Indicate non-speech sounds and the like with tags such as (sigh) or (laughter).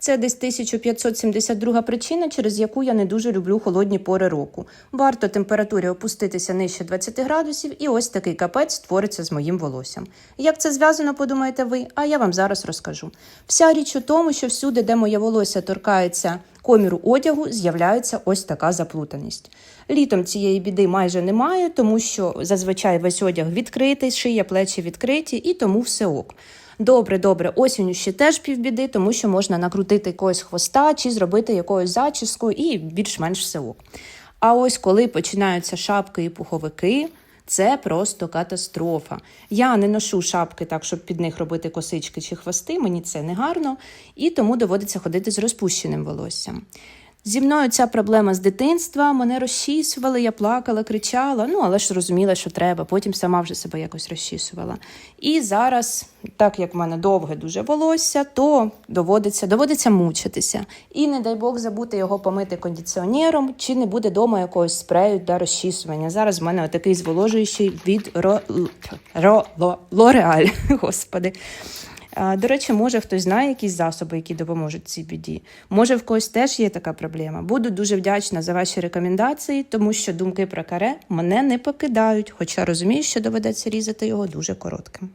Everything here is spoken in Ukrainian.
Це десь 1572 причина, через яку я не дуже люблю холодні пори року. Варто температурі опуститися нижче 20 градусів, і ось такий капець створиться з моїм волоссям. Як це зв'язано, подумаєте ви? А я вам зараз розкажу. Вся річ у тому, що всюди, де моє волосся торкається коміру одягу, з'являється ось така заплутаність. Літом цієї біди майже немає, тому що зазвичай весь одяг відкритий, шия, плечі відкриті, і тому все ок. Добре, добре, осінню ще теж півбіди, тому що можна накрутити якогось хвоста чи зробити якоюсь зачіску, і більш-менш все ок. А ось коли починаються шапки і пуховики, це просто катастрофа. Я не ношу шапки так, щоб під них робити косички чи хвости, мені це не гарно, і тому доводиться ходити з розпущеним волоссям. Зі мною ця проблема з дитинства, мене розчісували, я плакала, кричала, ну але ж розуміла, що треба, потім сама вже себе якось розчісувала. І зараз, так як в мене довге дуже волосся, то доводиться, доводиться мучитися. І не дай Бог забути його помити кондиціонером, чи не буде вдома якогось спрею для розчісування. Зараз в мене отакий зволожуючий від Ро... Ро... Ло... Лореаль, (laughs) господи. До речі, може хтось знає якісь засоби, які допоможуть цій біді. Може, в когось теж є така проблема. Буду дуже вдячна за ваші рекомендації, тому що думки про каре мене не покидають, хоча розумію, що доведеться різати його дуже коротким.